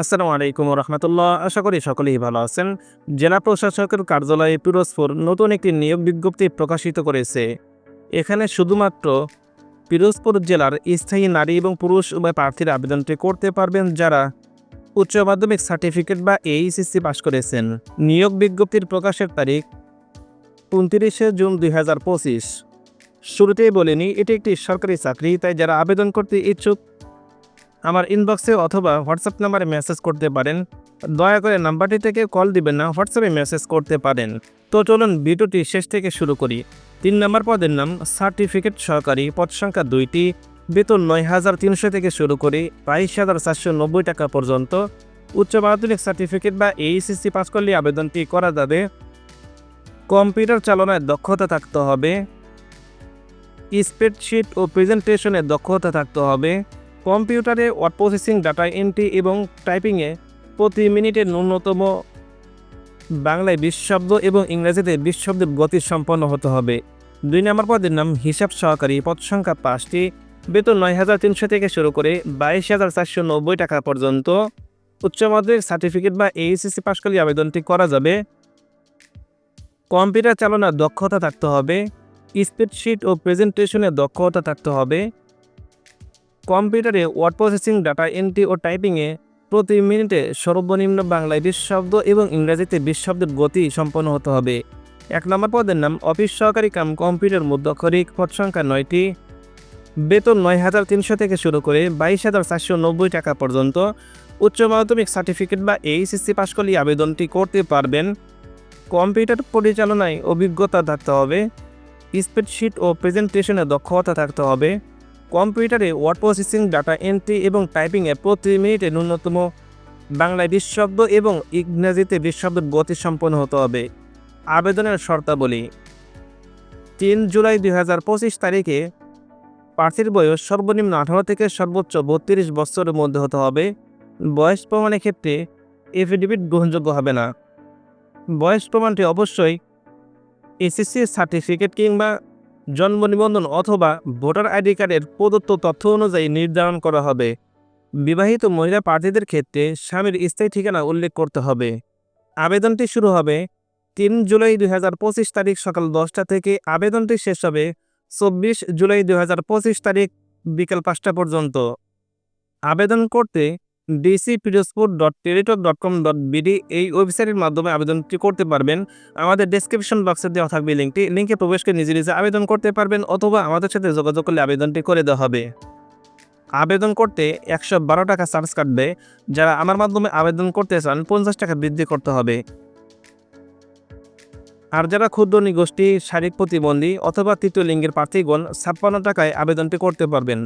আসসালামু আলাইকুম রহমতুল্লাহ আশা করি সকলেই ভালো আছেন। জেলা প্রশাসকের কার্যালয়ে পিরোজপুর নতুন একটি নিয়োগ বিজ্ঞপ্তি প্রকাশিত করেছে। এখানে শুধুমাত্র পিরোজপুর জেলার স্থায়ী নারী এবং পুরুষ উভয় প্রার্থীর আবেদনটি করতে পারবেন যারা উচ্চ মাধ্যমিক সার্টিফিকেট বা এইচএসসি পাশ করেছেন। নিয়োগ বিজ্ঞপ্তির প্রকাশের তারিখ উনত্রিশে জুন দুই হাজার পঁচিশ। শুরুতেই বলিনি এটি একটি সরকারি চাকরি, তাই যারা আবেদন করতে ইচ্ছুক আমার ইনবক্সে অথবা হোয়াটসঅ্যাপ নাম্বারে মেসেজ করতে পারেন। দয়া করে নাম্বারটি থেকে কল দিবেন না হোয়াটসঅ্যাপে মেসেজ করতে পারেন। তো চলুন ভিডিওটি শেষ থেকে শুরু করি। তিন নম্বর পদের নাম সার্টিফিকেট সহকারী, পদ সংখ্যা দুইটি, বেতন নয় হাজার তিনশো থেকে শুরু করে বাইশ হাজার চারশো নব্বই টাকা পর্যন্ত। উচ্চ মাধ্যমিক সার্টিফিকেট বা এইচএসসি পাস করলে আবেদনটি করা যাবে। কম্পিউটার চালনায় দক্ষতা থাকতে হবে। স্প্রেডশিট ও প্রেজেন্টেশনে দক্ষতা থাকতে হবে। কম্পিউটারে ওয়ার্ড প্রসেসিং, ডাটা এন্ট্রি এবং টাইপিংয়ে প্রতি মিনিটে ন্যূনতম বাংলায় বিশ শব্দ এবং ইংরেজিতে বিশ গতি সম্পন্ন হতে হবে। দুই নম্বর পদের নাম হিসাব সহকারী পদ সংখ্যা পাঁচটি। বেতন নয় হাজার তিনশো থেকে শুরু করে বাইশ হাজার চারশো নব্বই টাকা পর্যন্ত। উচ্চ মাধ্যমিক সার্টিফিকেট বা এইচএসসি পাশ করলে আবেদনটি করা যাবে। কম্পিউটার চালনার দক্ষতা থাকতে হবে। স্প্রেডশিট ও প্রেজেন্টেশনে দক্ষতা থাকতে হবে। কম্পিউটারে ওয়ার্ড প্রসেসিং, ডাটা এন্ট্রি ও টাইপিংয়ে প্রতি মিনিটে সর্বনিম্ন বাংলায় বিশ শব্দ এবং ইংরেজিতে বিশ শব্দের গতি সম্পন্ন হতে হবে। এক নম্বর পদের নাম, অফিস সহকারী কাম, কম্পিউটার মুদ্রাক্ষরিক পদ সংখ্যা নয়টি। বেতন নয় হাজার তিনশো থেকে শুরু করে বাইশ হাজার চারশো নব্বই টাকা পর্যন্ত। উচ্চ মাধ্যমিক সার্টিফিকেট বা এইচএসসি পাশ করলে আবেদনটি করতে পারবেন। কম্পিউটার পরিচালনায় অভিজ্ঞতা থাকতে হবে। স্প্রেডশিট ও প্রেজেন্টেশনে দক্ষতা থাকতে হবে। কম্পিউটারে ওয়ার্ড প্রসেসিং, ডাটা এন্ট্রি এবং টাইপিংয়ে প্রতি মিনিটে ন্যূনতম বাংলায় বিশ শব্দ এবং ইংরেজিতে বিশ গতি সম্পন্ন হতে হবে। আবেদনের শর্তাবলী। তিন জুলাই দুই হাজার পঁচিশ তারিখে প্রার্থীর বয়স সর্বনিম্ন আঠারো থেকে সর্বোচ্চ বত্রিশ বছরের মধ্যে হতে হবে। বয়স প্রমাণের ক্ষেত্রে এফিডেভিট গ্রহণযোগ্য হবে না। বয়স প্রমাণটি অবশ্যই এসএসসি সার্টিফিকেট কিংবা জন্ম নিবন্ধন অথবা ভোটার আইডি কার্ডের প্রদত্ত তথ্য অনুযায়ী নির্ধারণ করা হবে। বিবাহিত মহিলা প্রার্থীদের ক্ষেত্রে স্বামীর স্থায়ী ঠিকানা উল্লেখ করতে হবে। আবেদনটি শুরু হবে তিন জুলাই দুই হাজার পঁচিশ তারিখ সকাল দশটা থেকে আবেদনটি শেষ হবে চব্বিশ জুলাই দুই হাজার পঁচিশ তারিখ বিকেল পাঁচটা পর্যন্ত। আবেদন করতে DC Pirojpur dot Teletalk dot com dot BD এই ওয়েবসাইটের মাধ্যমে আবেদনটি করতে পারবেন। আমাদের ডেসক্রিপশন বক্সে দেওয়া থাকবে লিঙ্কটি। লিঙ্কে প্রবেশ করে নিজে নিজে আবেদন করতে পারবেন অথবা আমাদের সাথে যোগাযোগ করলে আবেদনটি করে দেওয়া হবে। আবেদন করতে একশো বারো টাকা চার্জ কাটবে। যারা আমার মাধ্যমে আবেদন করতে চান, পঞ্চাশ টাকা বৃদ্ধি করতে হবে। আর যারা ক্ষুদ্র নিগোষ্ঠী, শারীরিক প্রতিবন্ধী অথবা তৃতীয় লিঙ্গের প্রার্থীগণ, ছাপ্পান্ন টাকায় আবেদনটি করতে পারবেন।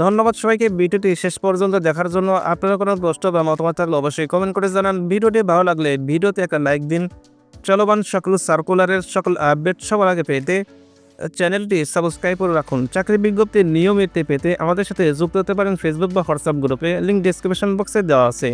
ধন্যবাদ সবাইকে। ভিডিওটি শেষ পর্যন্ত দেখার জন্য আপনারা কোনো প্রশ্ন বা মতামত থাকলে অবশ্যই কমেন্ট করে জানান। ভিডিওটি ভালো লাগলে ভিডিওতে একটা লাইক দিন। চলমান সকল সার্কুলারের সকল আপডেট সবার আগে পেতে চ্যানেলটি সাবস্ক্রাইব করে রাখুন। চাকরি বিজ্ঞপ্তি নিয়মিত পেতে আমাদের সাথে যুক্ত হতে পারেন ফেসবুক বা হোয়াটসঅ্যাপ গ্রুপে লিঙ্ক ডিসক্রিপশন বক্সে দেওয়া আছে।